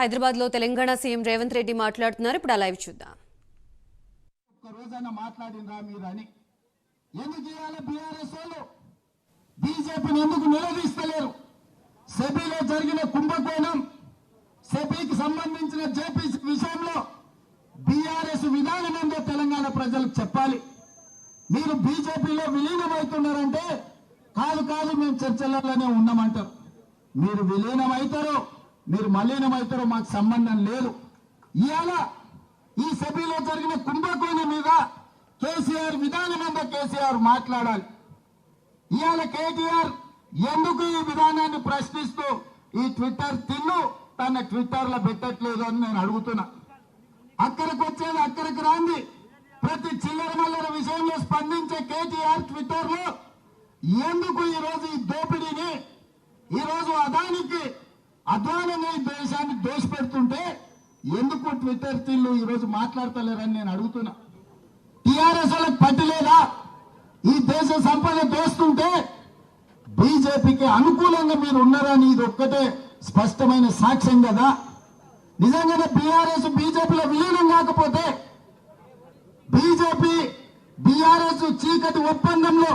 హైదరాబాద్లో తెలంగాణ సీఎం రేవంత్ రెడ్డి మాట్లాడుతున్నారు. ఇప్పుడు ఆ లైవ్ చూద్దాం. అని. ఎందుకు బీజేపీని ఎందుకు నిలదీస్తలేరు? సెబీలో జరిగిన కుంభకోణం సెబీకి సంబంధించిన జేపీసీ విషయంలో బీఆర్ఎస్ విధానం ఏందో తెలంగాణ ప్రజలకు చెప్పాలి. మీరు బీజేపీలో విలీనమవుతున్నారంటే కాదు కాదు మేము చర్చలలోనే ఉన్నామంటారు. మీరు విలీనమవుతారో. మీరు మలీనమవుతారో మాకు సంబంధం లేదు. ఇవాళ ఈ సభ్యులో జరిగిన కుంభకోణం మీద కేసీఆర్ విధానం కేసీఆర్ మాట్లాడాలి. ఇవాళ కేటీఆర్ ఎందుకు ఈ విధానాన్ని ప్రశ్నిస్తూ ఈ ట్విట్టర్ తిన్ను? తన ట్విట్టర్లో పెట్టట్లేదు అని నేను అడుగుతున్నా. అక్కడికి వచ్చేది అక్కడికి రాంది. ప్రతి చిల్లర మల్లర విషయంలో స్పందించే కేటీఆర్ ట్విట్టర్లో ఎందుకు ఈ రోజు ఈ దోపిడీని ఈరోజు అదానికి అధ్వానంగా ఈ దేశాన్ని దోషపెడుతుంటే ఎందుకు ట్విట్టర్ తీళ్ళు ఈరోజు మాట్లాడతలేరని నేను అడుగుతున్నా. టిఆర్ఎస్ వాళ్ళకి పట్టలేదా ఈ దేశ సంపద దోస్తుంటే బీజేపీకి అనుకూలంగా మీరు ఉన్నారని ఇది ఒక్కటే స్పష్టమైన సాక్ష్యం కదా? నిజంగానే బీఆర్ఎస్ బీజేపీలో విలీనం కాకపోతే బీజేపీ బీఆర్ఎస్ చీకటి ఒప్పందంలో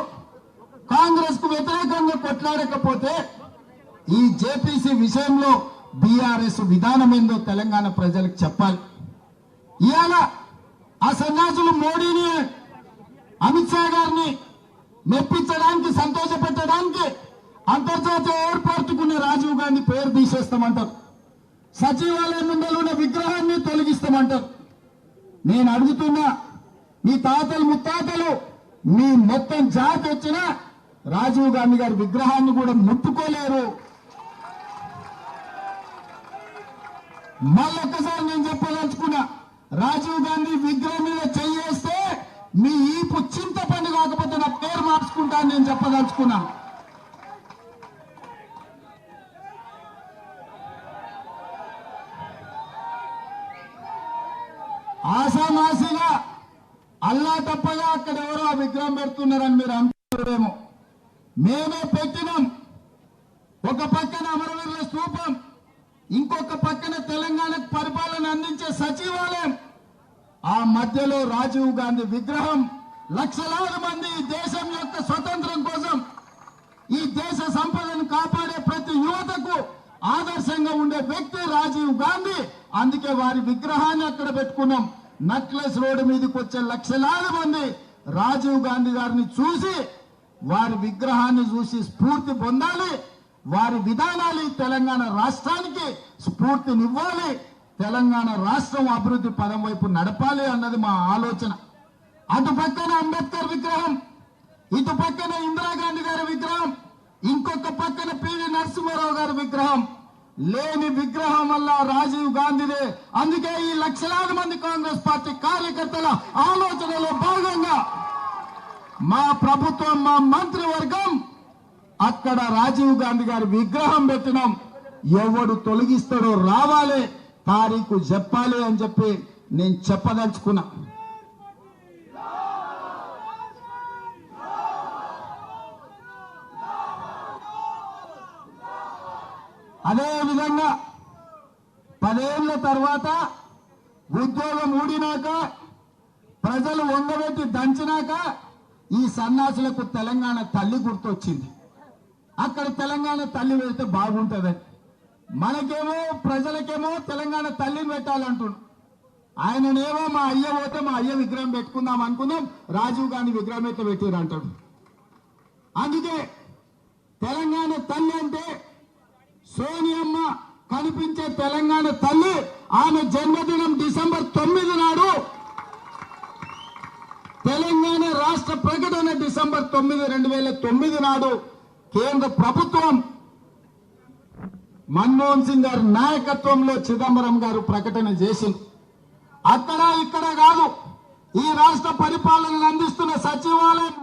కాంగ్రెస్కు వ్యతిరేకంగా కొట్లాడకపోతే ఈ జేపీసీ విషయంలో బీఆర్ఎస్ విధానం ఏందో తెలంగాణ ప్రజలకు చెప్పాలి. ఇవాళ ఆ సన్యాసులు మోడీని అమిత్ షా గారిని మెప్పించడానికి సంతోషపెట్టడానికి అంతర్జాతీయ ఎయిర్పోర్టుకున్న రాజీవ్ గాంధీ పేరు తీసేస్తామంటారు. సచివాలయం ముందర ఉన్న విగ్రహాన్ని తొలగిస్తామంటారు. నేను అడుగుతున్నా మీ తాతలు ముత్తాతలు మీ మొత్తం జాతి వచ్చినా రాజీవ్ గాంధీ గారి విగ్రహాన్ని కూడా ముట్టుకోలేరు. మళ్ళొక్కసారి నేను చెప్పదలుచుకున్నా రాజీవ్ గాంధీ విగ్రహం మీద చెయ్యేస్తే మీ ఈపు చింత పని కాకపోతే నా పేరు మార్చుకుంటాను నేను చెప్పదలుచుకున్నా. ఆశామాసిగా అల్లా తప్పగా అక్కడ ఎవరో ఆ విగ్రహం పెడుతున్నారని మీరు అంటున్నారేమో మేమే పెట్టినాం. ఒక పక్కన అమరవీరుల స్థూపం ఇంకొక తెలంగాణకు పరిపాలన అందించే సచివాలయం ఆ మధ్యలో రాజీవ్ గాంధీ విగ్రహం. లక్షలాది మంది ఈ దేశం యొక్క స్వతంత్రం కోసం ఈ దేశ సంపదను కాపాడే ప్రతి యువతకు ఆదర్శంగా ఉండే వ్యక్తి రాజీవ్ గాంధీ. అందుకే వారి విగ్రహాన్ని అక్కడ పెట్టుకున్నాం. నక్లెస్ రోడ్డు మీదకి వచ్చే లక్షలాది మంది రాజీవ్ గాంధీ గారిని చూసి వారి విగ్రహాన్ని చూసి స్ఫూర్తి పొందాలి. వారి విధానాలు తెలంగాణ రాష్ట్రానికి స్ఫూర్తినివ్వాలి. తెలంగాణ రాష్ట్రం అభివృద్ధి పదం వైపు నడపాలి అన్నది మా ఆలోచన. అటు పక్కన అంబేద్కర్ విగ్రహం ఇటు పక్కన ఇందిరాగాంధీ గారి విగ్రహం ఇంకొక పక్కన పివి నరసింహారావు గారి విగ్రహం. లేని విగ్రహం వల్ల రాజీవ్ గాంధీదే. అందుకే ఈ లక్షలాది మంది కాంగ్రెస్ పార్టీ కార్యకర్తల ఆలోచనలో భాగంగా మా ప్రభుత్వం మా మంత్రివర్గం అక్కడ రాజీవ్ గాంధీ గారి విగ్రహం పెట్టినాం. ఎవడు తొలగిస్తాడో రావాలి తారీఖు చెప్పాలి అని చెప్పి నేను చెప్పదలుచుకున్నా. అదే విధంగా పదేళ్ళ తర్వాత ఉద్యోగం ఊడినాక ప్రజలు వంగబెట్టి దంచినాక ఈ సన్నాసులకు తెలంగాణ తల్లి గుర్తొచ్చింది. అక్కడ తెలంగాణ తల్లి పెడితే బాగుంటుందని మనకేమో ప్రజలకేమో తెలంగాణ తల్లిని పెట్టాలంటున్నాం ఆయననేమో మా అయ్య పోతే మా అయ్య విగ్రహం పెట్టుకుందాం అనుకుందాం రాజీవ్ గాంధీ విగ్రహం అయితే పెట్టిరు అంటాడు. అందుకే తెలంగాణ తల్లి అంటే సోనియమ్మ కనిపించే తెలంగాణ తల్లి ఆమె జన్మదినం డిసెంబర్ తొమ్మిది నాడు తెలంగాణ రాష్ట్ర ప్రకటన డిసెంబర్ తొమ్మిది రెండు వేల తొమ్మిది నాడు కేంద్ర ప్రభుత్వం మన్మోహన్ సింగ్ గారి నాయకత్వంలో చిదంబరం గారు ప్రకటన చేసింది. అక్కడ ఇక్కడ కాదు ఈ రాష్ట్ర పరిపాలనను అందిస్తున్న సచివాలయం